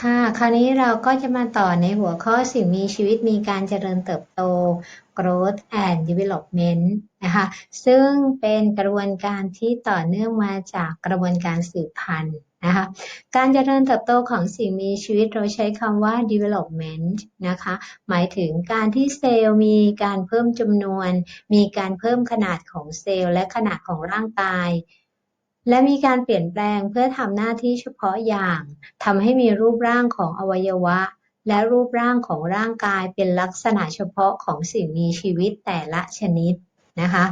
ค่ะ คราวนี้เราก็จะมาต่อในหัวข้อสิ่งมีชีวิตมีการเจริญเติบโต growth and development นะคะ ซึ่งเป็นกระบวนการที่ต่อเนื่องมาจากกระบวนการสืบพันธุ์นะคะ การเจริญเติบโตของสิ่งมีชีวิตเราใช้คำว่า development นะคะ หมายถึงการที่เซลล์มีการเพิ่มจำนวน มีการเพิ่มขนาดของเซลล์และขนาดของร่างกาย และมีการเปลี่ยนแปลงเพื่อทำหน้าที่เฉพาะอย่างทำให้มีรูปร่างของอวัยวะ และรูปร่างของร่างกายเป็นลักษณะเฉพาะของสิ่งมีชีวิตแต่ละชนิดนะคะ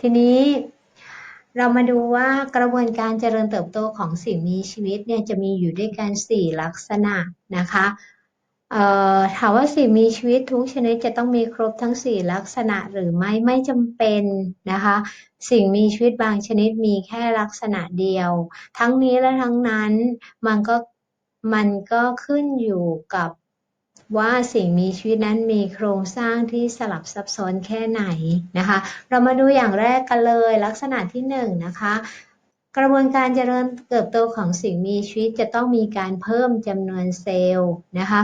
ทีนี้เรามาดูว่ากระบวนการเจริญเติบโตของสิ่งมีชีวิตเนี่ยจะมีอยู่ด้วยกัน 4 ลักษณะนะคะ ถามว่าสิ่งมีชีวิตทุกชนิดจะต้องมีครบทั้ง 4 ลักษณะหรือไม่ไม่จำเป็นนะคะ สิ่งมีชีวิตบางชนิดมีแค่ลักษณะเดียว ทั้งนี้และทั้งนั้นมันก็มันก็ขึ้นอยู่กับว่าสิ่งมีชีวิตนั้นมีโครงสร้างที่สลับซับซ้อนแค่ไหนนะคะ เรามาดูอย่างแรกกันเลยลักษณะที่1นนะคะ กระบวนการเจริญเติบโตของสิ่งมีชีวิตจะต้องมีการเพิ่มจำนวนเซลล์นะคะ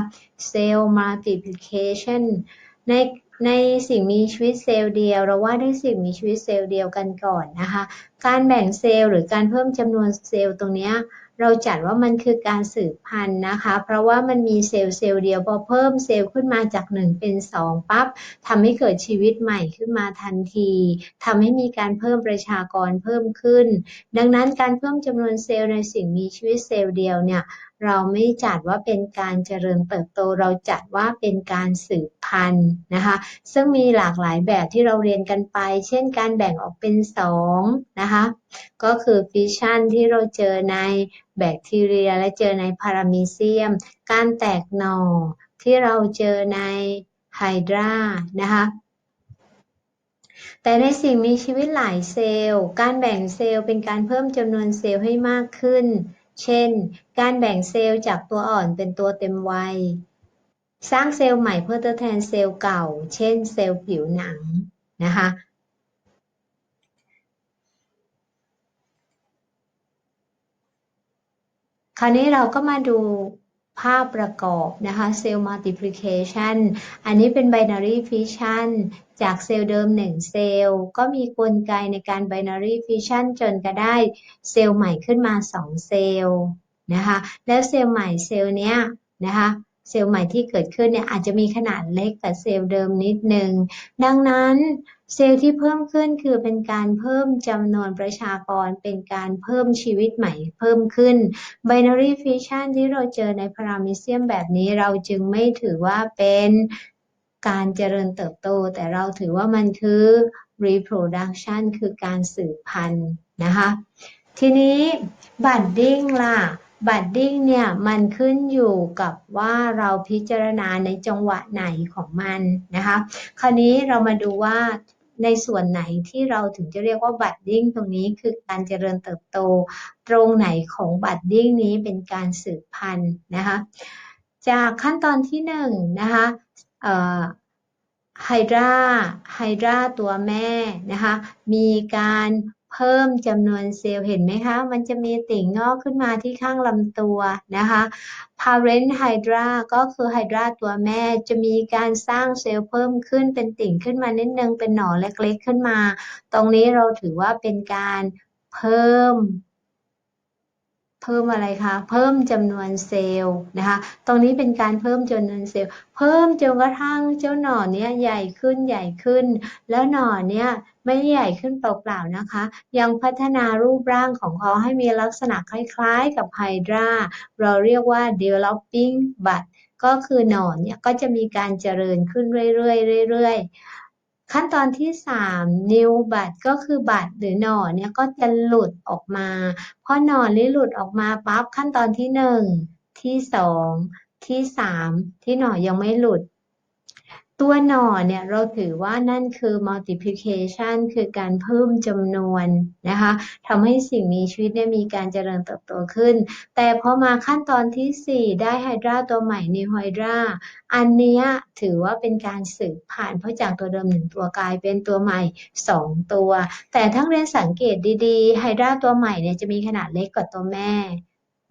เซลล์ multiplication ในในสิ่งมีชีวิตเซลล์เดียว เราว่าด้วยสิ่งมีชีวิตเซลล์เดียวกันก่อนนะคะ การแบ่งเซลล์หรือการเพิ่มจำนวนเซลล์ตรงนี้ เราจัดว่ามันคือการสืบพันธุ์นะคะ เพราะว่ามันมีเซลล์เซลล์เดียวพอเพิ่มเซลล์ขึ้นมาจาก 1 เป็น 2 ปั๊บทำให้เกิดชีวิตใหม่ขึ้นมาทันทีทำให้มีการเพิ่มประชากรเพิ่มขึ้น ดังนั้นการเพิ่มจำนวนเซลล์ในสิ่งมีชีวิตเซลล์เดียวเนี่ยเราไม่จัดว่าเป็นการเจริญเติบโต เราจัดว่าเป็นการสืบพันธุ์นะคะ ซึ่งมีหลากหลายแบบที่เราเรียนกันไป เช่นการแบ่งออกเป็น2นะคะ ก็คือฟิชชั่นที่เราเจอในแบคทีเรียและเจอในพารามีเซียม การแตกหน่อที่เราเจอในไฮดรานะคะแต่ในสิ่งมีชีวิตหลายเซลล์ การแบ่งเซลล์เป็นการเพิ่มจำนวนเซลล์ให้มากขึ้น เช่น การแบ่งเซลล์จากตัวอ่อนเป็นตัวเต็มวัย สร้างเซลล์ใหม่เพื่อทดแทนเซลล์เก่า เช่น เซลล์ผิวหนังนะคะ คราวนี้เราก็มาดู ภาพประกอบนะคะเซลล์มัลติพลิเคชันอันนี้เป็น binary fission จากเซลล์เดิม 1 เซลล์ ก็มีกลไกในการ binary fission จนก็ได้เซลล์ใหม่ขึ้นมา 2 เซลล์นะคะแล้วเซลล์ใหม่เซลล์เนี้ยนะคะเซลล์ใหม่ที่เกิดขึ้นเนี่ยอาจจะมีขนาดเล็กกว่าเซลล์เดิมนิดนึง ดังนั้น เซลล์ที่เพิ่มขึ้นคือเป็นการเพิ่มจำนวนประชากร เป็นการเพิ่มชีวิตใหม่เพิ่มขึ้น binary fission ที่เราเจอในพารามิเซียมแบบนี้เราจึงไม่ถือว่าเป็นการเจริญเติบโต แต่เราถือว่ามันคือ reproduction คือการสืบพันธุ์นะคะ ทีนี้ budding ล่ะบัดดิ้งเนี่ยมันขึ้นอยู่กับว่าเราพิจารณาในจังหวะไหนของมันนะคะ คราวนี้เรามาดูว่า ในส่วนไหนที่เราถึงจะเรียกว่าบัดดิ้งตรงนี้คือการเจริญเติบโต ตรงไหนของบัดดิ้งนี้เป็นการสืบพันธุ์นะคะจากขั้นตอนที่หนึ่งนะคะไฮดราไฮดราตัวแม่นะคะมีการ เพิ่มจำนวนเซลล์เห็นไหมคะ มันจะมีติ่งงอกขึ้นมาที่ข้างลำตัวนะคะ parent hydra ก็คือไฮดราตัวแม่จะมีการสร้างเซลล์เพิ่มขึ้นเป็นติ่งขึ้นมานิดนึงเป็นหน่อเล็กๆขึ้นมา ตรงนี้เราถือว่าเป็นการเพิ่มเพิ่มอะไรคะ เพิ่มจำนวนเซลล์นะคะ ตรงนี้เป็นการเพิ่มจำนวนเซลล์ เพิ่มจนกระทั่งเจ้าหน่อเนี้ยใหญ่ขึ้นใหญ่ขึ้น แล้วหน่อเนี้ย ไม่ใหญ่ขึ้นเปล่าๆนะคะ ยังพัฒนารูปร่างของเขาให้มีลักษณะคล้ายๆกับไฮดราเราเรียกว่า developing bud ก็คือหน่อเนี่ยก็จะมีการเจริญขึ้นเรื่อยๆเรื่อยๆ ขั้นตอนที่ 3 นิวบัตก็คือบัตหรือหน่อเนี่ยก็จะหลุดออกมาพอหนอนนี้หลุดออกมาปั๊บขั้นตอนที่ 1 ที่ 2 ที่ 3 ที่หน่อยังไม่หลุด ตัวหน่อเนี่ยเราถือว่านั่นคือ multiplication คือการเพิ่มจำนวนนะคะทำให้สิ่งมีชีวิตเนี่ยมีการเจริญเติบโตขึ้น แต่พอมาขั้นตอนที่ 4 ได้ไฮดราตัวใหม่นิวไฮดราอันนี้ถือว่าเป็นการสืบผ่านเพราะจากตัวเดิมหนึ่งตัวกลายเป็นตัวใหม่ 2 ตัว แต่ทั้งเรียนสังเกตดีๆไฮดราตัวใหม่เนี่ยจะมีขนาดเล็กกว่าตัวแม่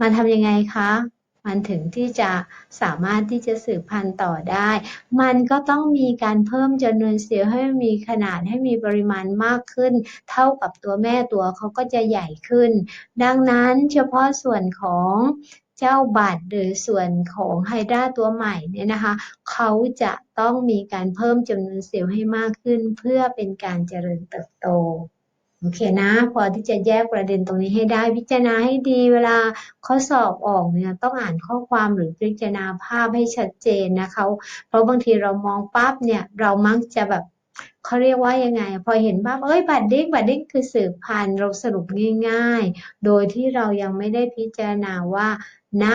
มันทำยังไงคะ มันถึงที่จะสามารถที่จะสืบพันธุ์ต่อได้ มันก็ต้องมีการเพิ่มจำนวนเซลล์ให้มีขนาดให้มีปริมาณมากขึ้น เท่ากับตัวแม่ตัวเขาก็จะใหญ่ขึ้น ดังนั้นเฉพาะส่วนของเจ้าบัตรหรือส่วนของไฮดราตัวใหม่เนี่ยนะคะเขาจะต้องมีการเพิ่มจำนวนเซลล์ให้มากขึ้น เพื่อเป็นการเจริญเติบโต โอเคนะ พอที่จะแยกประเด็นตรงนี้ให้ได้พิจารณาให้ดีเวลาข้อสอบออกเนี่ยต้องอ่านข้อความหรือพิจารณาภาพให้ชัดเจนนะคะเพราะบางทีเรามองปั๊บเนี่ยเรามักจะแบบเขาเรียกว่ายังไง พอเห็นภาพเอ้ยบัตรเด้งบัตรเด้งคือสืบพันธุ์เราสรุปง่าย ๆ โดยที่เรายังไม่ได้พิจารณาว่าณ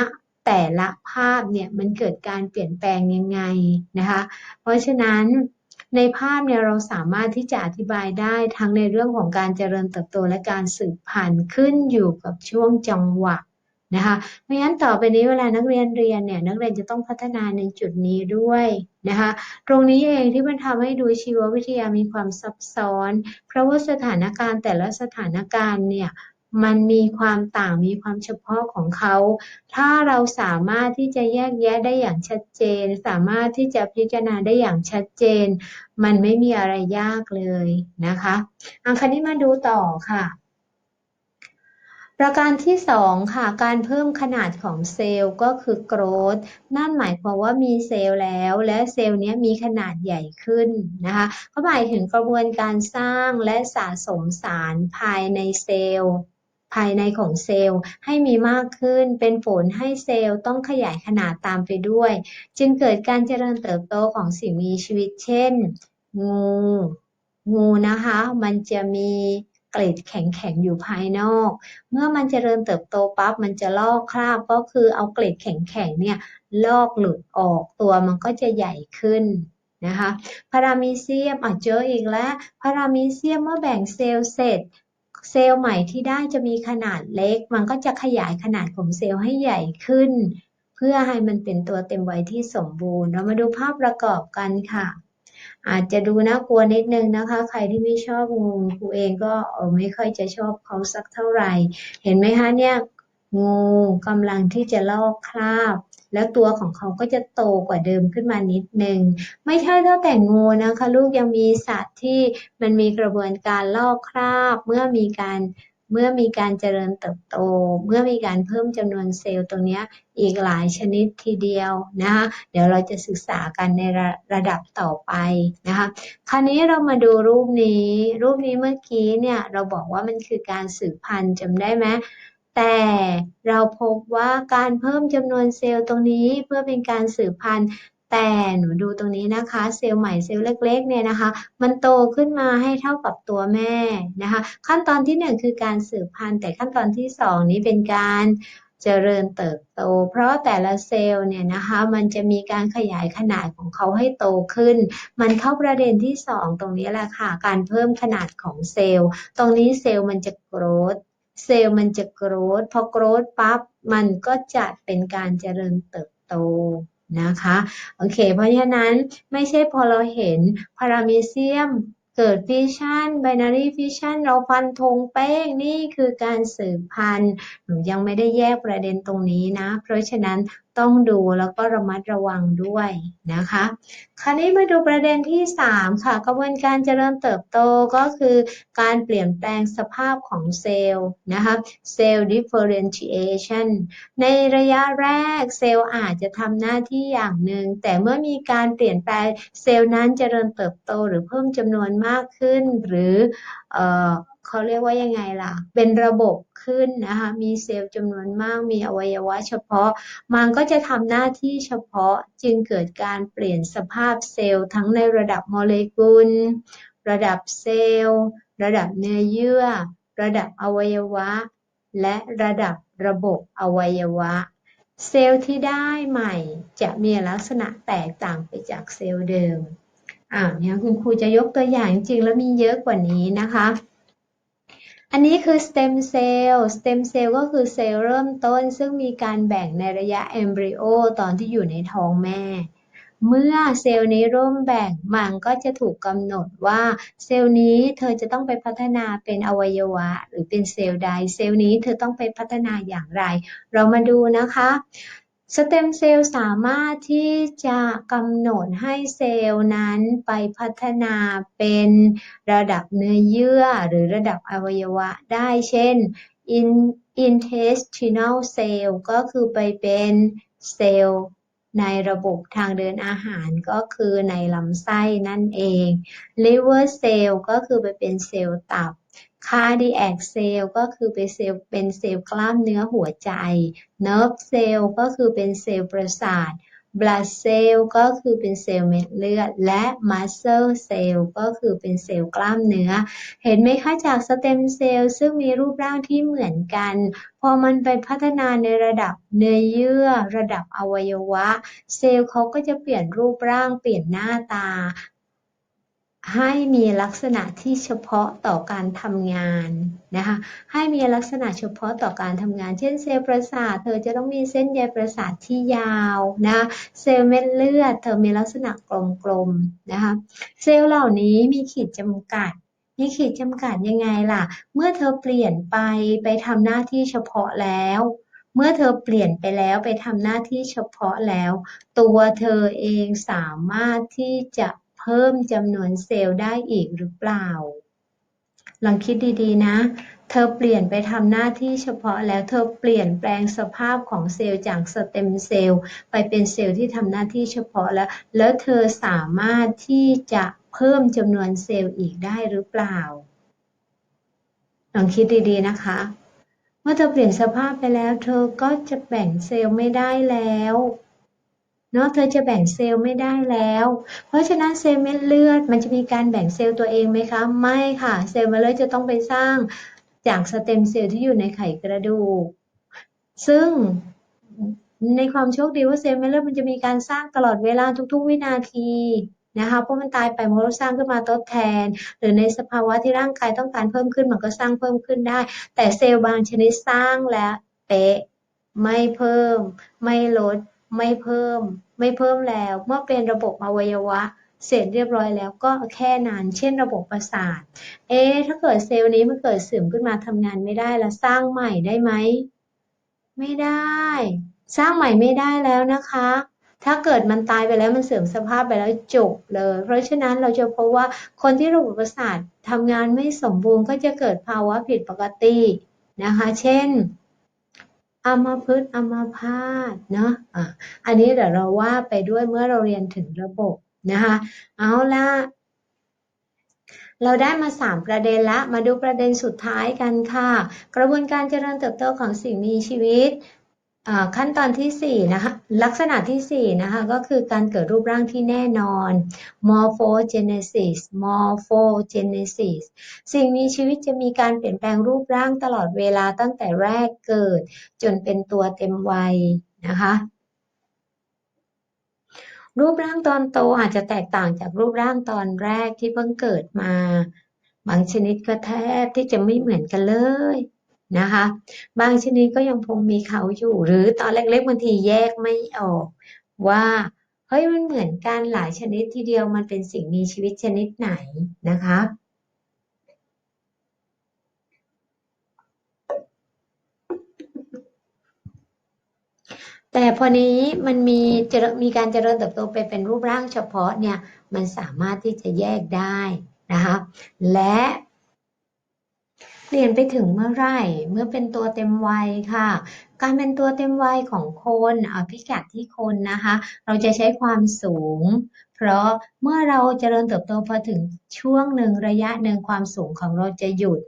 แต่ละภาพเนี่ยมันเกิดการเปลี่ยนแปลงยังไงนะคะ เพราะฉะนั้น ในภาพเนี่ยเราสามารถที่จะอธิบายได้ทั้งในเรื่องของการเจริญเติบโตและการสืบพันธุ์ขึ้นอยู่กับช่วงจังหวะนะคะเพราะงั้นต่อไปนี้เวลานักเรียนเรียนเนี่ยนักเรียนจะต้องพัฒนาในจุดนี้ด้วยนะคะตรงนี้เองที่มันทำให้ดูชีววิทยามีความซับซ้อน เพราะว่าสถานการณ์แต่ละสถานการณ์เนี่ย มันมีความต่างมีความเฉพาะของเขา ถ้าเราสามารถที่จะแยกแยะได้อย่างชัดเจน สามารถที่จะพิจารณาได้อย่างชัดเจน มันไม่มีอะไรยากเลยนะคะอังคันนี้มาดูต่อค่ะ ประการที่สองค่ะ การเพิ่มขนาดของเซลล์ก็คือ growth นั่นหมายความว่ามีเซลล์แล้ว และเซลล์นี้มีขนาดใหญ่ขึ้นนะคะก็หมายถึงกระบวนการสร้างและสะสมสารภายในเซลล์ ภายในของเซลล์ให้มีมากขึ้น เป็นผลให้เซลล์ต้องขยายขนาดตามไปด้วย จึงเกิดการเจริญเติบโตของสิ่งมีชีวิต เช่น งู งูนะคะ มันจะมีเกล็ดแข็งๆอยู่ภายนอก เมื่อมันเจริญเติบโตปั๊บมันจะลอกคราบก็คือเอาเกล็ดแข็งๆเนี่ยลอกหลุดออกตัวมันก็จะใหญ่ขึ้นนะคะพารามีเซียมอะเจออีกแล้วพารามีเซียมเมื่อแบ่งเซลล์เสร็จ เซลล์ใหม่ที่ได้จะมีขนาดเล็ก มันก็จะขยายขนาดของเซลล์ให้ใหญ่ขึ้น เพื่อให้มันเป็นตัวเต็มวัยที่สมบูรณ์ เรามาดูภาพประกอบกันค่ะ อาจจะดูน่ากลัวนิดนึงนะคะ ใครที่ไม่ชอบงูครูเองก็ไม่ค่อยจะชอบเขาสักเท่าไหร่ เห็นไหมคะเนี่ยงูกำลังที่จะลอกคราบ แล้วตัวของเขาก็จะโตกว่าเดิมขึ้นมานิดนึง ไม่ใช่เท่าแต่งูนะคะ ลูกยังมีสัตว์ที่มันมีกระบวนการลอกคราบเมื่อมีการเมื่อมีการเจริญเติบโต เมื่อมีการเพิ่มจำนวนเซลล์ตรงนี้อีกหลายชนิดทีเดียวนะคะเดี๋ยวเราจะศึกษากันในระระดับต่อไปนะคะคราวนี้เรามาดูรูปนี้ รูปนี้เมื่อกี้เนี่ยเราบอกว่ามันคือการสืบพันธุ์จำได้ไหม แต่เราพบว่าการเพิ่มจำนวนเซลล์ตรงนี้เพื่อเป็นการสืบพันธุ์แต่หนูดูตรงนี้นะคะ เซลล์ใหม่เซลล์เล็กๆเนี่ยนะคะ มันโตขึ้นมาให้เท่ากับตัวแม่นะคะ ขั้นตอนที่หนึ่งคือการสืบพันธุ์ แต่ขั้นตอนที่สองนี้เป็นการเจริญเติบโต เพราะแต่ละเซลล์เนี่ยนะคะมันจะมีการขยายขนาดของเขาให้โตขึ้น มันเข้าประเด็นที่สองตรงนี้แหละค่ะ การเพิ่มขนาดของเซลล์ ตรงนี้เซลล์มันจะโกรธ เซลล์มันจะโกรธพอโกรธปั๊บมันก็จะเป็นการเจริญเติบโตนะคะโอเค เพราะฉะนั้นไม่ใช่พอเราเห็นพารามีเซียมเกิดฟิชชันไบนารีฟิชชันเราฟันธงเป้งนี่คือการสืบพันธุ์หนูยังไม่ได้แยกประเด็นตรงนี้นะ เพราะฉะนั้น ต้องดูแล้วก็ระมัดระวังด้วยนะคะ คราวนี้มาดูประเด็นที่ 3 ค่ะ กระบวนการเจริญเติบโตก็คือการเปลี่ยนแปลงสภาพของเซลล์นะคะเซลล์ differentiation ในระยะแรกเซลล์อาจจะทำหน้าที่อย่างหนึ่ง แต่เมื่อมีการเปลี่ยนแปลงเซลล์นั้นเจริญเติบโตหรือเพิ่มจำนวนมากขึ้น หรือ เขาเรียกว่ายังไงล่ะ เป็นระบบขึ้นนะคะ มีเซลล์จำนวนมาก มีอวัยวะเฉพาะ มันก็จะทำหน้าที่เฉพาะจึงเกิดการเปลี่ยนสภาพเซลล์ทั้งในระดับโมเลกุล ระดับเซลล์ ระดับเนื้อเยื่อ ระดับอวัยวะ และระดับระบบอวัยวะ เซลล์ที่ได้ใหม่จะมีลักษณะแตกต่างไปจากเซลล์เดิมอ่าเนี่ยคุณครูจะยกตัวอย่างจริงแล้วมีเยอะกว่านี้นะคะ อันนี้คือสเต็มเซลล์สเต็มเซลล์ก็คือเซลล์เริ่มต้น ซึ่งมีการแบ่งในระยะเอมบริโอตอนที่อยู่ในท้องแม่ เมื่อเซลล์นี้ร่วมแบ่งมันก็จะถูกกำหนดว่าเซลล์นี้เธอจะต้องไปพัฒนาเป็นอวัยวะ หรือเป็นเซลล์ใด เซลล์นี้เธอต้องไปพัฒนาอย่างไร เรามาดูนะคะ สเต็มเซลล์สามารถที่จะกำหนดให้เซลล์นั้นไปพัฒนาเป็นระดับเนื้อเยื่อหรือระดับอวัยวะได้เช่น intestinal cell ก็คือไปเป็นเซลล์ในระบบทางเดินอาหารก็คือในลำไส้นั่นเอง liver cell ก็คือไปเป็นเซลล์ตับ cardiac cell ก็คือเป็นเซลล์เป็นเซลล์กล้ามเนื้อหัวใจ nerve cell ก็คือเป็นเซลล์ประสาท blood cell ก็คือเป็นเซลล์เม็ดเลือด และ muscle cell ก็คือเป็นเซลล์กล้ามเนื้อ เห็นไหมคะจากสเต็มเซลล์ซึ่งมีรูปร่างที่เหมือนกัน พอมันไปพัฒนาในระดับเนื้อเยื่อ ระดับอวัยวะ เซลล์เขาก็จะเปลี่ยนรูปร่างเปลี่ยนหน้าตา ให้มีลักษณะที่เฉพาะต่อการทำงานนะคะ ให้มีลักษณะเฉพาะต่อการทำงาน เช่นเซลล์ประสาท เธอจะต้องมีเส้นใยประสาทที่ยาวนะ เซลล์เม็ดเลือด เธอมีลักษณะกลมๆนะคะ เซลล์เหล่านี้มีขีดจำกัดมีขีดจำกัดยังไงล่ะ เมื่อเธอเปลี่ยนไปไปทำหน้าที่เฉพาะแล้วเมื่อเธอเปลี่ยนไปแล้วไปทำหน้าที่เฉพาะแล้ว ตัวเธอเองสามารถที่จะ พิ่มจำนวนเซลล์ได้อีกหรือเปล่า ลองคิดดีๆนะ เธอเปลี่ยนไปทำหน้าที่เฉพาะแล้วเธอเปลี่ยนแปลงสภาพของเซลล์จากสเต็มเซลล์ไปเป็นเซลล์ที่ทำหน้าที่เฉพาะแล้ว แล้วเธอสามารถที่จะเพิ่มจำนวนเซลล์อีกได้หรือเปล่า ลองคิดดีๆนะคะเมื่อเธอเปลี่ยนสภาพไปแล้ว เธอก็จะแบ่งเซลล์ไม่ได้แล้ว เนาะเธอจะแบ่งเซลล์ไม่ได้แล้ว เพราะฉะนั้นเซลล์เม็ดเลือดมันจะมีการแบ่งเซลล์ตัวเองไหมคะ ไม่ค่ะ เซลล์เม็ดเลือดจะต้องไปสร้างจากสเต็มเซลล์ที่อยู่ในไขกระดูก ซึ่งในความโชคดีว่าเซลล์เม็ดเลือดมันจะมีการสร้างตลอดเวลาทุก ๆ วินาทีนะคะเพราะมันตายไปมันก็สร้างขึ้นมาทดแทน หรือในสภาวะที่ร่างกายต้องการเพิ่มขึ้นมันก็สร้างเพิ่มขึ้นได้ แต่เซลล์บางชนิดสร้างแล้วเป๊ะไม่เพิ่ม ไม่ลด ไม่เพิ่ม ไม่เพิ่มแล้ว เมื่อเป็นระบบอวัยวะ เสร็จเรียบร้อยแล้วก็แค่นั้น เช่นระบบประสาท เอ๊ถ้าเกิดเซลล์นี้มันเกิดเสื่อมขึ้นมาทำงานไม่ได้แล้วสร้างใหม่ได้ไหม ไม่ได้ สร้างใหม่ไม่ได้แล้วนะคะ ถ้าเกิดมันตายไปแล้วมันเสื่อมสภาพไปแล้วจบเลย เพราะฉะนั้นเราจะพบว่าคนที่ระบบประสาททำงานไม่สมบูรณ์ก็จะเกิดภาวะผิดปกตินะคะ เช่น อัมพฤกษ์อัมพาตเนาะอะอันนี้เดี๋ยวเราว่าไปด้วยเมื่อเราเรียนถึงระบบนะคะ เอาละเราได้มาสามประเด็นละ มาดูประเด็นสุดท้ายกันค่ะ กระบวนการเจริญเติบโตของสิ่งมีชีวิต ขั้นตอนที่สี่นะคะลักษณะที่สี่นะคะ ก็คือการเกิดรูปร่างที่แน่นอน morphogenesis morphogenesis สิ่งมีชีวิตจะมีการเปลี่ยนแปลงรูปร่างตลอดเวลาตั้งแต่แรกเกิด จนเป็นตัวเต็มวัยนะคะรูปร่างตอนโตอาจจะแตกต่างจากรูปร่างตอนแรกที่เพิ่งเกิดมา บางชนิดก็แทบที่จะไม่เหมือนกันเลย นะคะ บางชนิดก็ยังคงมีเขาอยู่ หรือตอนเล็กๆบางทีแยกไม่ออกว่าเฮ้ยมันเหมือนกันหลายชนิดทีเดียวมันเป็นสิ่งมีชีวิตชนิดไหนนะคะแต่พอนี้มันมีจมีการเจริญเติบโตไปเป็นรูปร่างเฉพาะเนี่ยมันสามารถที่จะแยกได้นะคะและ เปลี่ยนไปถึงเมื่อไหร่ เมื่อเป็นตัวเต็มวัยค่ะ การเป็นตัวเต็มวัยของคนเอาพิกัดที่คนนะคะ เราจะใช้ความสูง เพราะเมื่อเราเจริญเติบโตพอถึงช่วงหนึ่งระยะหนึ่งความสูงของเราจะหยุด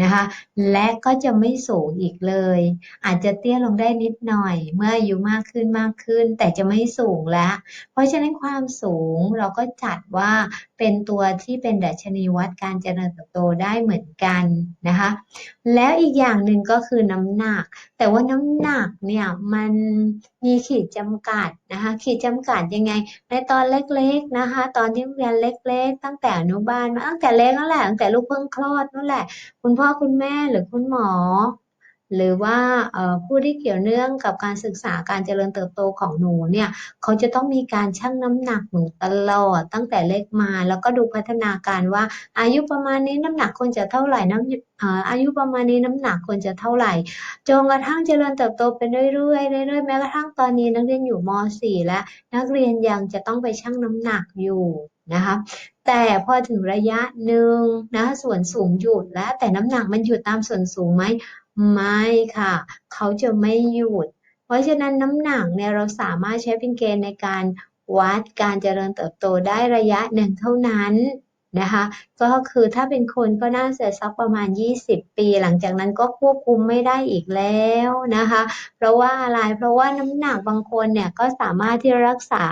นะคะและก็จะไม่สูงอีกเลย อาจจะเตี้ยลงได้นิดหน่อย เมื่ออายุมากขึ้นมากขึ้น แต่จะไม่สูงแล้ว เพราะฉะนั้นความสูงเราก็จัดว่าเป็นตัวที่เป็นดัชนีวัดการเจริญเติบโตได้เหมือนกันนะคะแล้วอีกอย่างหนึ่งก็คือน้ำหนักแต่ว่าน้ำหนักเนี่ยมันมีขีดจำกัดนะคะขีดจำกัดยังไง ในตอนเล็กๆนะคะ ตอนที่เรียนเล็ก ๆ ตั้งแต่อนุบาลมาตั้งแต่เล็กนั่นแหละตั้งแต่ลูกเพิ่งคลอดนั่นแหละ คุณพ่อคุณแม่หรือคุณหมอ หรือว่าผู้ที่เกี่ยวเนื่องกับการศึกษาการเจริญเติบโตของหนูเนี่ยเขาจะต้องมีการชั่งน้ำหนักหนูตลอดตั้งแต่เล็กมา แล้วก็ดูพัฒนาการว่า อายุประมาณนี้น้ำหนักควรจะเท่าไหร่น้ำอายุประมาณนี้น้ำหนักควรจะเท่าไหร่จนกระทั่งเจริญเติบโตไปเรื่อยๆเรื่อยๆแม้กระทั่งตอนนี้นักเรียนอยู่ม .4 แล้วนักเรียนยังจะต้องไปชั่งน้ำหนักอยู่นะคะแต่พอถึงระยะหนึ่งนะส่วนสูงหยุดแล้วแต่น้ำหนักมันหยุดตามส่วนสูงไหม ไม่ค่ะ เขาจะไม่หยุด เพราะฉะนั้นน้ำหนักเนี่ยเราสามารถใช้เป็นเกณฑ์ในการวัดการเจริญเติบโตได้ระยะหนึ่งเท่านั้นนะคะก็คือถ้าเป็นคนก็น่าจะสักประมาณ 20 ปี หลังจากนั้นก็ควบคุมไม่ได้อีกแล้วนะคะ เพราะว่าอะไรเพราะว่าน้ำหนักบางคนเนี่ยก็สามารถที่รักษา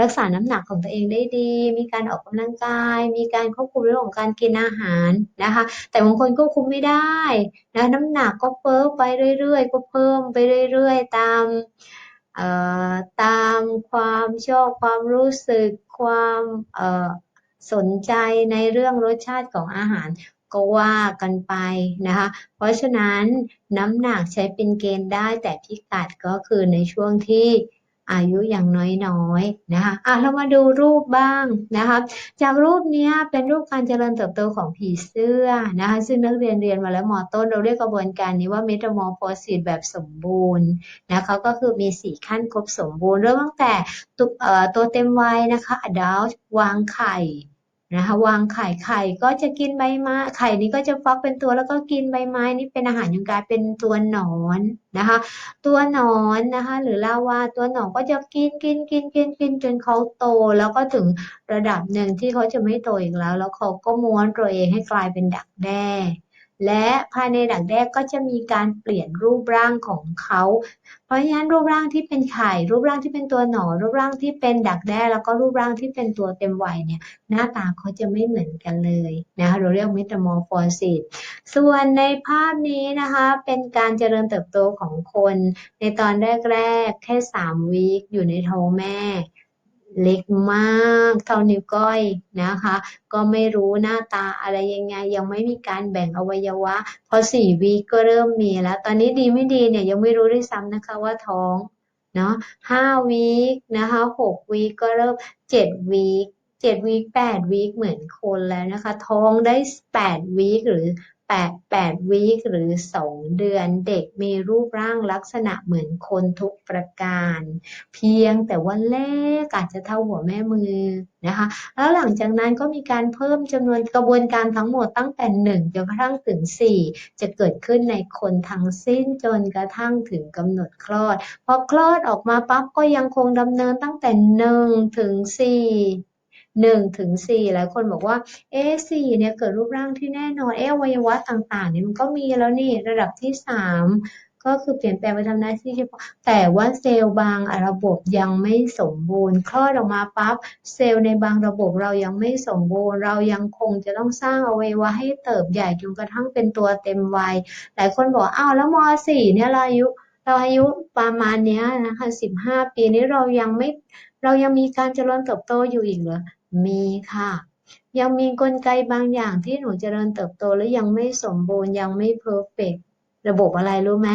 รักษาน้ำหนักของตัวเองได้ดี มีการออกกำลังกาย มีการควบคุมเรื่องของการกินอาหารนะคะ แต่บางคนควบคุมไม่ได้นะน้ำหนักก็เฟ้อไปเรื่อยๆ ก็เพิ่มไปเรื่อยๆ ตามเอ่อตามความชอบความรู้สึกความเอ่อสนใจในเรื่องรสชาติของอาหารก็ว่ากันไปนะคะ เพราะฉะนั้นน้ำหนักใช้เป็นเกณฑ์ได้แต่พิกัดก็คือในช่วงที่ อายุอย่างน้อยๆนะคะอะเรามาดูรูปบ้างนะคะจากรูปนี้เป็นรูปการเจริญเติบโตของผีเสื้อนะคะซึ่งนักเรียนเรียนมาแล้วมอต้นเราเรียกกระบวนการนี้ว่าเมตาโมโพสิตรแบบสมบูรณ์นะคะก็คือมีสี่ขั้นครบสมบูรณ์เริ่มตั้งแต่ตัวเอ่อตัวเต็มวัยนะคะ adult วางไข่ นะคะวางไข่ไข่ก็จะกินใบไม้ไข่นี้ก็จะฟักเป็นตัวแล้วก็กินใบไม้นี่เป็นอาหารยุงกายเป็นตัวหนอนนะคะ ตัวหนอนนะคะ หรือลาวาตัวหนอนก็จะกินกินกินกินกินจนเขาโต แล้วก็ถึงระดับหนึ่งที่เขาจะไม่โตอีกแล้ว แล้วเขาก็ม้วนตัวเองให้กลายเป็นดักแด้ และภายในดักแด้ก็จะมีการเปลี่ยนรูปร่างของเขา เพราะฉะนั้นรูปร่างที่เป็นไข่ รูปร่างที่เป็นตัวหนอนรูปร่างที่เป็นดักแด้แล้วก็รูปร่างที่เป็นตัวเต็มวัยเนี่ยหน้าตาเขาจะไม่เหมือนกันเลยนะคะเราเรียก metamorphosis ส่วนในภาพนี้นะคะเป็นการเจริญเติบโตของคน ในตอนแรกๆแค่สามวีคอยู่ในท้องแม่ เล็กมากเท่านิ้วก้อยนะคะ ก็ไม่รู้หน้าตาอะไรยังไง ยังไม่มีการแบ่งอวัยวะ พอสี่วีก็เริ่มมีแล้ว ตอนนี้ดีไม่ดีเนี่ยยังไม่รู้ด้วยซ้ำนะคะว่าท้องเนาะห้าวีคนะคะหกวีคก็เริ่มเจ็ดวีคเจ็ดวีคแปดวีคเหมือนคนแล้วนะคะ ท้องได้แปดวีคหรือ แปดแปดวีคหรือสองเดือนเด็กมีรูปร่างลักษณะเหมือนคนทุกประการ เพียงแต่ว่าเล็กอาจจะเท่าหัวแม่มือนะคะแล้วหลังจากนั้นก็มีการเพิ่มจำนวนกระบวนการทั้งหมดตั้งแต่หนึ่งจนกระทั่งถึงสี่จะเกิดขึ้นในคนทั้งสิ้นจนกระทั่งถึงกำหนดคลอดพอคลอดออกมาปั๊บก็ยังคงดำเนินตั้งแต่หนึ่งถึงสี่ หนึ่งถึงสี่หลายคนบอกว่าเอ๊ะสี่เนี่ยเกิดรูปร่างที่แน่นอนเอ๊ะอวัยวะต่างๆเนี่ยมันก็มีแล้วนี่ระดับที่สามก็คือเปลี่ยนแปลงไปทำหน้าที่เฉพาะแต่ว่าเซลล์บางระบบยังไม่สมบูรณ์คลอดออกมาปั๊บเซลล์ในบางระบบเรายังไม่สมบูรณ์ เรายังคงจะต้องสร้างอวัยวะให้เติบใหญ่จนกระทั่งเป็นตัวเต็มวัยหลายคนบอกอ้าวแล้วมสี่เนี่ยเราอายุเราอายุประมาณเนี้ยนะคะสิบห้าปีนี้เรายังไม่เรายังมีการเจริญเติบโตอยู่อีกเหรอ มีค่ะ ยังมีกลไกบางอย่างที่หนูเจริญเติบโตแล้วยังไม่สมบูรณ์ยังไม่เพอร์เฟกระบบอะไรรู้ไหม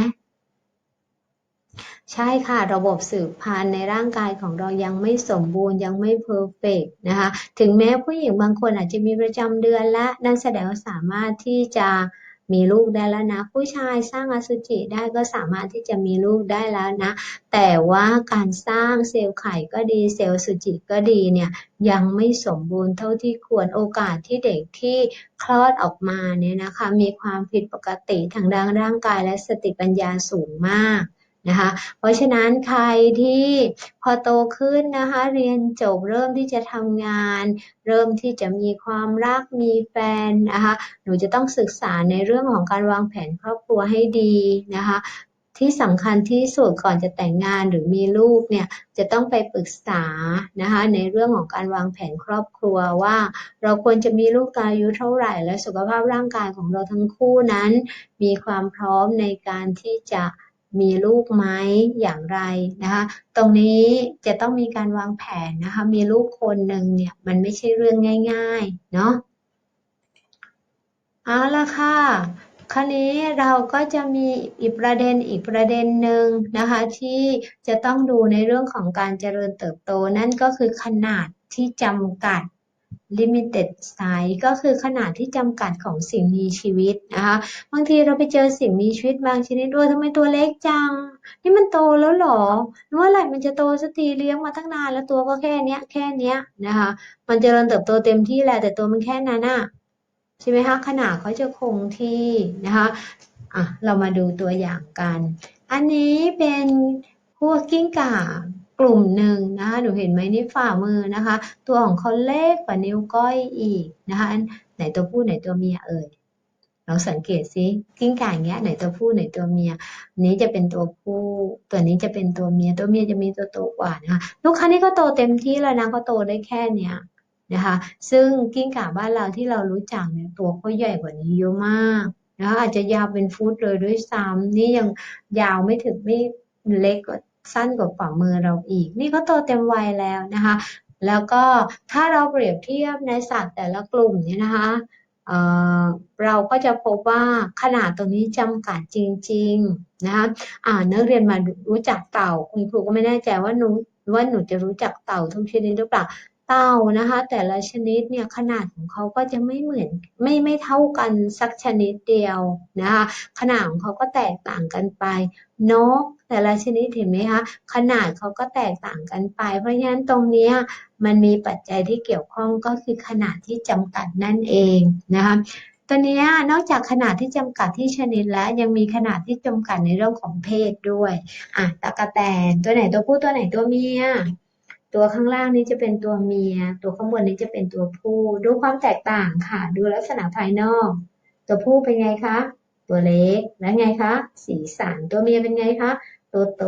ใช่ค่ะระบบสืบพันธุ์ในร่างกายของเรายังไม่สมบูรณ์ยังไม่เพอร์เฟกนะคะถึงแม้ผู้หญิงบางคนอาจจะมีประจำเดือนและนั่นแสดงว่าสามารถที่จะ มีลูกได้แล้วนะ ผู้ชายสร้างอสุจิได้ก็สามารถที่จะมีลูกได้แล้วนะ แต่ว่าการสร้างเซลล์ไข่ก็ดีเซลล์สุจิก็ดีเนี่ยยังไม่สมบูรณ์เท่าที่ควรโอกาสที่เด็กที่คลอดออกมาเนี่ยนะคะมีความผิดปกติทางด้านร่างกายและสติปัญญาสูงมาก นะคะ เพราะฉะนั้นใครที่พอโตขึ้นนะคะ เรียนจบเริ่มที่จะทำงาน เริ่มที่จะมีความรักมีแฟนนะคะ หนูจะต้องศึกษาในเรื่องของการวางแผนครอบครัวให้ดีนะคะที่สำคัญที่สุดก่อนจะแต่งงานหรือมีลูกเนี่ยจะต้องไปปรึกษานะคะในเรื่องของการวางแผนครอบครัวว่า เราควรจะมีลูกตอนอายุเท่าไหร่ และสุขภาพร่างกายของเราทั้งคู่นั้น มีความพร้อมในการที่จะ มีลูกไหมอย่างไรนะคะตรงนี้จะต้องมีการวางแผนนะคะมีลูกคนหนึ่งเนี่ยมันไม่ใช่เรื่องง่ายๆเนาะเอาละค่ะคราวนี้เราก็จะมีอีกประเด็นอีกประเด็นหนึ่งนะคะที่จะต้องดูในเรื่องของการเจริญเติบโตนั่นก็คือขนาดที่จำกัด limited size ก็คือขนาดที่จำกัดของสิ่งมีชีวิตนะคะ บางทีเราไปเจอสิ่งมีชีวิตบางชนิดด้วยทำไมตัวเล็กจัง นี่มันโตแล้วหรอเมื่อไหร่มันจะโตสักทีเลี้ยงมาตั้งนานแล้วตัวก็แค่เนี้ย แค่เนี้ยนะคะ มันเจริญเติบโตเต็มที่แหละแต่ตัวมันแค่นั้นอะใช่ไหมคะขนาดเขาจะคงที่นะคะอะเรามาดูตัวอย่างกัน อันนี้เป็นพวกกิ้งก่า กลุ่มหนึ่งนะคะหนูเห็นไหมนี่ฝ่ามือนะคะ ตัวของเขาเล็กกว่านิ้วก้อยอีกนะคะไหนตัวผู้ไหนตัวเมียเอ่ยลองสังเกตซิกิ้งก่าอย่างเงี้ยไหนตัวผู้ไหนตัวเมียนี้จะเป็นตัวผู้ ตัวนี้จะเป็นตัวเมียตัวเมียจะมีตัวโตกว่านะคะลูกค้านี่ก็โตเต็มที่แล้วนะเขาโตได้แค่เนี้ยนะคะซึ่งกิ้งก่าบ้านเราที่เรารู้จักเนี่ยตัวเขาใหญ่กว่านี้เยอะมากนะคะอาจจะยาวเป็นฟุตเลยด้วยซ้ำนี่ยังยาวไม่ถึงไม่เล็กกว่า สั้นกว่าฝ่ามือเราอีก นี่ก็โตเต็มวัยแล้วนะคะ แล้วก็ถ้าเราเปรียบเทียบในสัตว์แต่ละกลุ่มเนี่ยนะคะเเราก็จะพบว่าขนาดตรงนี้จำกัดจริงๆนะคะอ่านักเรียนมารู้จักเต่า คุณครูก็ไม่แน่ใจว่าหนูว่าหนูจะรู้จักเต่าทุกชนิดหรือเปล่า เต่านะคะ แต่ละชนิดเนี่ยขนาดของเขาก็จะไม่เหมือนไม่ไม่เท่ากันสักชนิดเดียวนะคะขนาดของเขาก็แตกต่างกันไปนกแต่ละชนิดเห็นไหมคะขนาดเขาก็แตกต่างกันไป เพราะฉะนั้นตรงนี้มันมีปัจจัยที่เกี่ยวข้องก็คือขนาดที่จำกัดนั่นเองนะคะตัวนี้นอกจากขนาดที่จำกัดที่ชนิดแล้วยังมีขนาดที่จำกัดในเรื่องของเพศด้วยอะตะกะแตนตัวไหนตัวผู้ตัวไหนตัวเมีย ตัวข้างล่างนี้จะเป็นตัวเมีย ตัวข้างบนนี้จะเป็นตัวผู้ ดูความแตกต่างค่ะ ดูลักษณะภายนอก ตัวผู้เป็นไงคะ ตัวเล็ก แล้วไงคะ สีสัน ตัวเมียเป็นไงคะ ตัวโต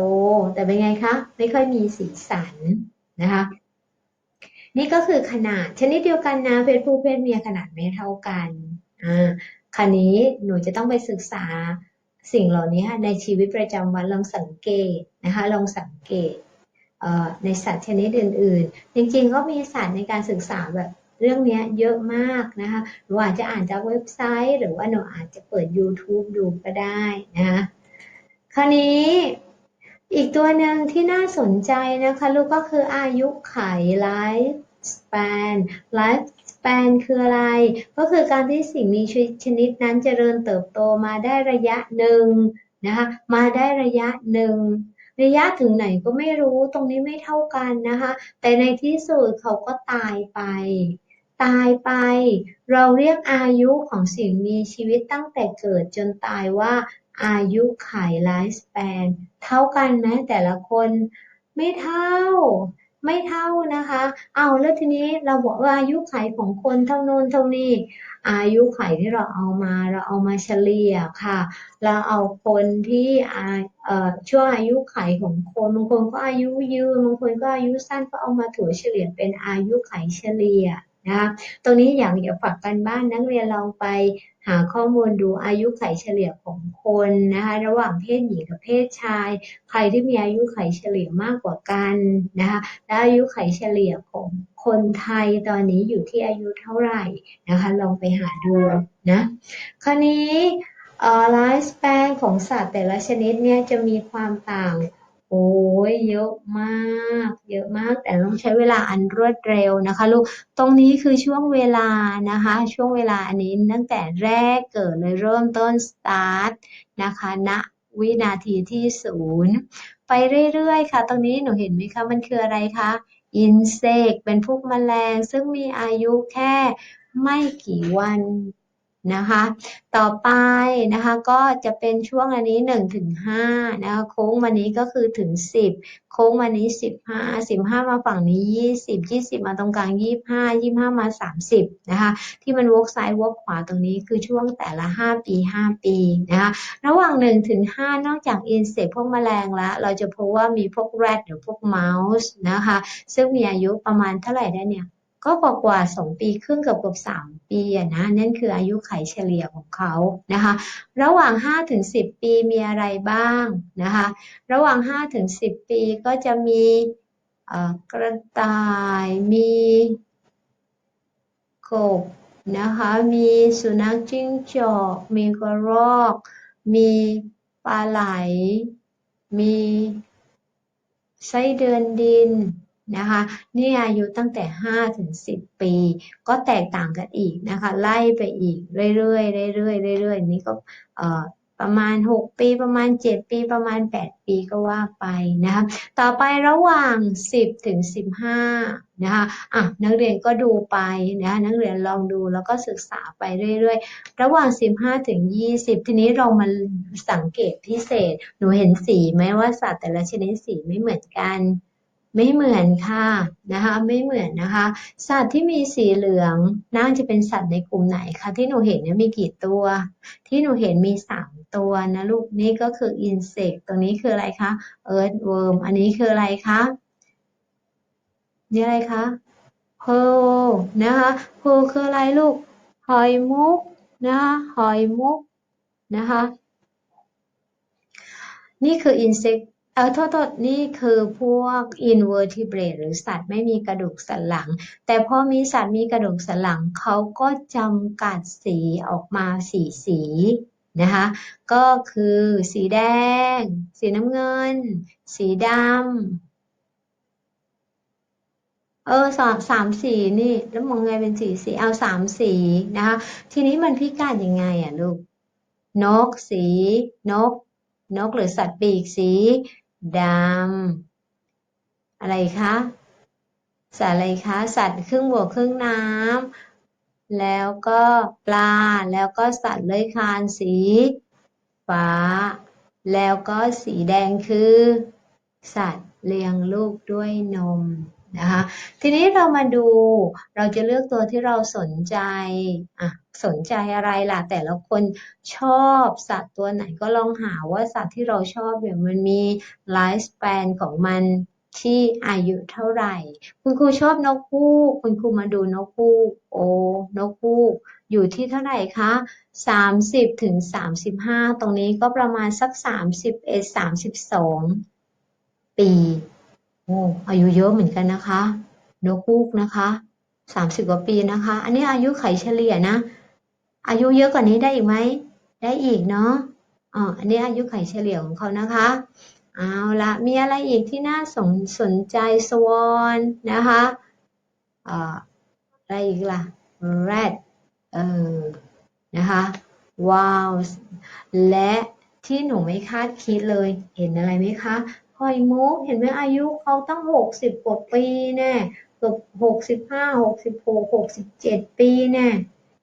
แต่เป็นไงคะ ไม่ค่อยมีสีสันนะคะ นี่ก็คือขนาดชนิดเดียวกันนะเพศผู้เพศเมียขนาดไม่เท่ากัน อ่า คราวนี้หนูจะต้องไปศึกษาสิ่งเหล่านี้ในชีวิตประจำวันลองสังเกตนะคะ ลองสังเกต ในสัตว์ชนิดอื่น ๆ จริงๆ ก็มีสัตว์ในการศึกษาแบบเรื่องนี้เยอะมากนะคะหนูอาจจะอ่านจากเว็บไซต์ หรือว่าหนูอาจจะเปิด YouTube ดูก็ได้นะคะคราวนี้อีกตัวหนึ่งที่น่าสนใจนะคะลูกก็คืออายุไข life span life span คืออะไร ก็คือการที่สิ่งมีชีวิตชนิดนั้นเจริญเติบโตมาได้ระยะหนึ่งนะคะมาได้ระยะหนึ่ง ระยะถึงไหนก็ไม่รู้ตรงนี้ไม่เท่ากันนะคะ แต่ในที่สุดเขาก็ตายไป ตายไป เราเรียกอายุของสิ่งมีชีวิตตั้งแต่เกิดจนตายว่าอายุไขไลฟ์สเปนเท่ากันไหมแต่ละคน ไม่เท่า ไม่เท่านะคะ เอาแล้วทีนี้เราบอกว่าอายุไขของคนเท่าโน้นเท่านี้ อายุไขที่เราเอามาเราเอามาเฉลี่ยค่ะ เราเอาคนที่ช่วงอายุไขของคนบางคนก็อายุยืนบางคนก็อายุสั้นก็เอามาถัวเฉลี่ยเป็นอายุไขเฉลี่ย นะคะตรงนี้อย่ากอยากฝากกันบ้านนักเรียนลองไปหาข้อมูลดูอายุไขเฉลี่ยของคนนะคะระหว่างเพศหญิงกับเพศชาย ใครที่มีอายุไขเฉลี่ยมากกว่ากันนะคะและอายุไขเฉลี่ยของคนไทยตอนนี้อยู่ที่อายุเท่าไหร่นะคะลองไปหาดูนะคราวนี้ไลฟ์สเปนของสัตว์แต่ละชนิดเนี่ยจะมีความต่าง โอ้ยเยอะมาก เยอะมาก แต่ต้องใช้เวลาอันรวดเร็วนะคะลูก ตรงนี้คือช่วงเวลานะคะ ช่วงเวลาอันนี้ตั้งแต่แรกเกิดเลยเริ่มต้นสตาร์ทนะคะณนะวินาทีที่ศูนย์ไปเรื่อยๆ ค่ะ ตรงนี้หนูเห็นไหมคะ มันคืออะไรคะอินเสกเป็นพวกแมลงซึ่งมีอายุแค่ไม่กี่วัน นะคะ ต่อไปนะคะก็จะเป็นช่วงอันนี้1ถึง5นะคะโค้งมานี้ก็คือถึง 10 โค้งมานี้ 15 15 มาฝั่งนี้ 20 20 มาตรงกลาง 25 25 มา 30นะคะที่มันวกซ้ายวกขวาตรงนี้คือช่วงแต่ละ 5 ปี 5 ปีนะคะระหว่าง1ถึง5นอกจากอินเสกพวกแมลงแล้ว เราจะพบว่ามีพวกแรดหรือพวกเมาส์นะคะซึ่งมีอายุประมาณเท่าไหร่ได้เนี่ย ก็กว่ากว่าสองปีครึ่งเกับเกับสามปีนะนั่นคืออายุไขเฉลี่ยของเขานะคะ ระหว่างห้าถึงสิบปีมีอะไรบ้างนะคะ ระหว่างห้าถึงสิบปีก็จะมีกระต่ายมีกบนะคะมีสุนัขจิ้งจอกมีกระรอก มีปลาไหล มีไส้เดือนดิน นะคะนี่อายุตั้งแต่ 5 ถึง 10 ปี ก็แตกต่างกันอีกนะคะไล่ไปอีกเรื่อยๆเรื่อยๆเรื่อยๆนี่ก็ประมาณ 6 ปีประมาณ 7 ปีประมาณ 8 ปีก็ว่าไปนะคะต่อไประหว่าง 10 ถึง 15นะคะอะนักเรียนก็ดูไปนะนักเรียนลองดูแล้วก็ศึกษาไปเรื่อยๆ ระหว่าง 15 ถึง 20 ทีนี้เรามาสังเกตพิเศษ หนูเห็นสีไหมว่าสัตว์แต่ละชนิดสีไม่เหมือนกัน ไม่เหมือนค่ะนะคะ ไม่เหมือนนะคะ สัตว์ที่มีสีเหลืองน่าจะเป็นสัตว์ในกลุ่มไหนคะที่หนูเห็นเนี่ยมีกี่ตัว ที่หนูเห็นมีสามตัวนะลูกนี่ก็คือ insect ตรงนี้คืออะไรคะ earthworm อันนี้คืออะไรคะนี่อะไรคะ pearl นะคะ pearl คืออะไรลูกหอยมุกนะคะหอยมุกนะคะ นี่คือ insect เเออโทษโทษนี่คือพวก invertebrate หรือสัตว์ไม่มีกระดูกสันหลัง แต่พอมีสัตว์มีกระดูกสันหลังเขาก็จำกัดสีออกมาสีสีนะคะก็คือสีแดง สีน้ำเงิน สีดำเออสามสามสีนี่ แล้วมองไงเป็นสีสีเอาสามสีนะคะทีนี้มันพิการยังไงอะลูกนกสีนกนกหรือสัตว์ปีกสี ดำอะไรคะสัตว์อะไรคะสัตว์ครึ่งบวกครึ่งน้ำแล้วก็ปลาแล้วก็สัตว์เลื้อยคลานสีฟ้า แล้วก็สีแดงคือ สัตว์เลี้ยงลูกด้วยนม นะคะทีนี้เรามาดูเราจะเลือกตัวที่เราสนใจอะสนใจอะไรล่ะ แต่ละคนชอบสัตว์ตัวไหนก็ลองหาว่าสัตว์ที่เราชอบเนี่ยมันมีไลฟ์สเปนของมันที่อายุเท่าไหร่ คุณครูชอบนกฮูก คุณครูมาดูนกฮูก โอ้ นกฮูก อยู่ที่เท่าไหร่คะ 30ถึง35 ตรงนี้ก็ประมาณสัก 31 32 ปี โอ้อายุเยอะเหมือนกันนะคะ นกฮูกนะคะ30กว่าปีนะคะ อันนี้อายุไขเฉลี่ยนะ อายุเยอะกว่านี้ได้อีกไหม ได้อีกเนาะอ๋ออันนี้อายุไขเฉลี่ยของเขานะคะ เอาละมีอะไรอีกที่น่าสนสนใจสวอนนะคะอ่าอะไรอีกล่ะ rat เออนะคะว้าวและที่หนูไม่คาดคิดเลย เห็นอะไรไหมคะ อยมุกเห็นไหมอายุเขาตั้งหกสิบกว่าปีแน่เกือบหกสิบห้าหกสิบหกหกสิบเจ็ดปีแน่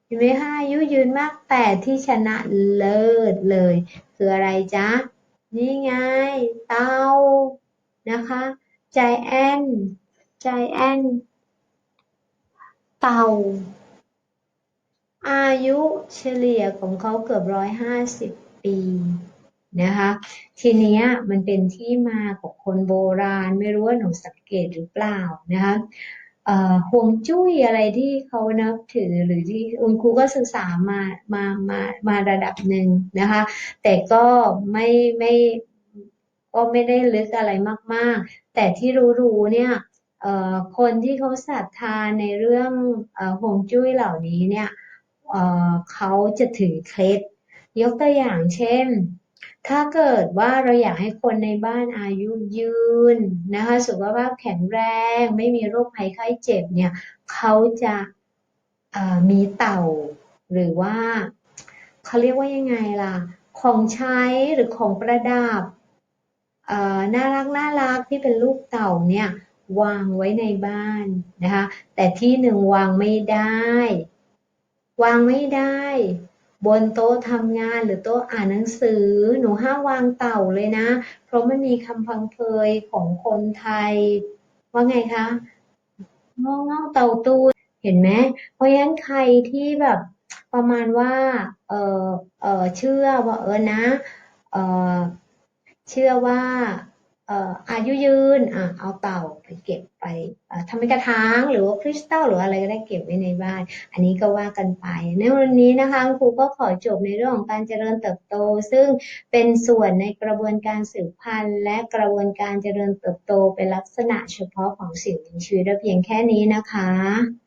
เห็นไหมคะอายุยืนมากแต่ที่ชนะเลิศเลย คืออะไรจ๊ะ นี่ไง เต่านะคะใจแอนใจแอนเต่าอายุเฉลี่ยของเขาเกือบร้อยห้าสิบปี นะคะทีนี้มันเป็นที่มาของคนโบราณไม่รู้ว่าหนูสังเกตหรือเปล่านะคะห่วงจุ้ยอะไรที่เขานับถือหรือที่คุณครูก็ศึกษามามามามาระดับหนึ่งนะคะ แต่ก็ไม่ไม่ก็ไม่ได้ลึกอะไรมาก ๆ แต่ที่รู้ๆเนี่ยคนที่เขาศรัทธาในเรื่องห่วงจุ้ยเหล่านี้เนี่ยเขาจะถือเคล็ดยกตัวอย่างเช่น ถ้าเกิดว่าเราอยากให้คนในบ้านอายุยืนนะคะสุขภาพแข็งแรง ไม่มีโรคภัยไข้เจ็บเนี่ยเขาจะมีเต่า หรือว่าเขาเรียกว่ายังไงล่ะ ของใช้หรือของประดับน่ารักน่ารักที่เป็นลูกเต่าเนี่ยวางไว้ในบ้านนะคะแต่ที่หนึ่งวางไม่ได้ วางไม่ได้ บนโต๊ะทำงานหรือโต๊ะอ่านหนังสือ หนูห้ามวางเต่าเลยนะ เพราะมันมีคำพังเพยของคนไทย ว่าไงคะงอเงาเต่าตูนเห็นไหมเพราะฉะนั้นใครที่แบบประมาณว่า เออเออเชื่อว่าเออนะ เออเชื่อว่า อายุยืนอเอาเต่าไปเก็บไปทำเป็นกระถางหรือว่าคริสตัลหรืออะไรก็ได้เก็บไว้ในบ้าน อันนี้ก็ว่ากันไป ในวันนี้นะคะครูก็ขอจบในเรื่องของการเจริญเติบโต ซึ่งเป็นส่วนในกระบวนการสืบพันธุ์ และกระบวนการเจริญเติบโตเป็นลักษณะเฉพาะของสิ่งมีชีวิตเพียงแค่นี้นะคะ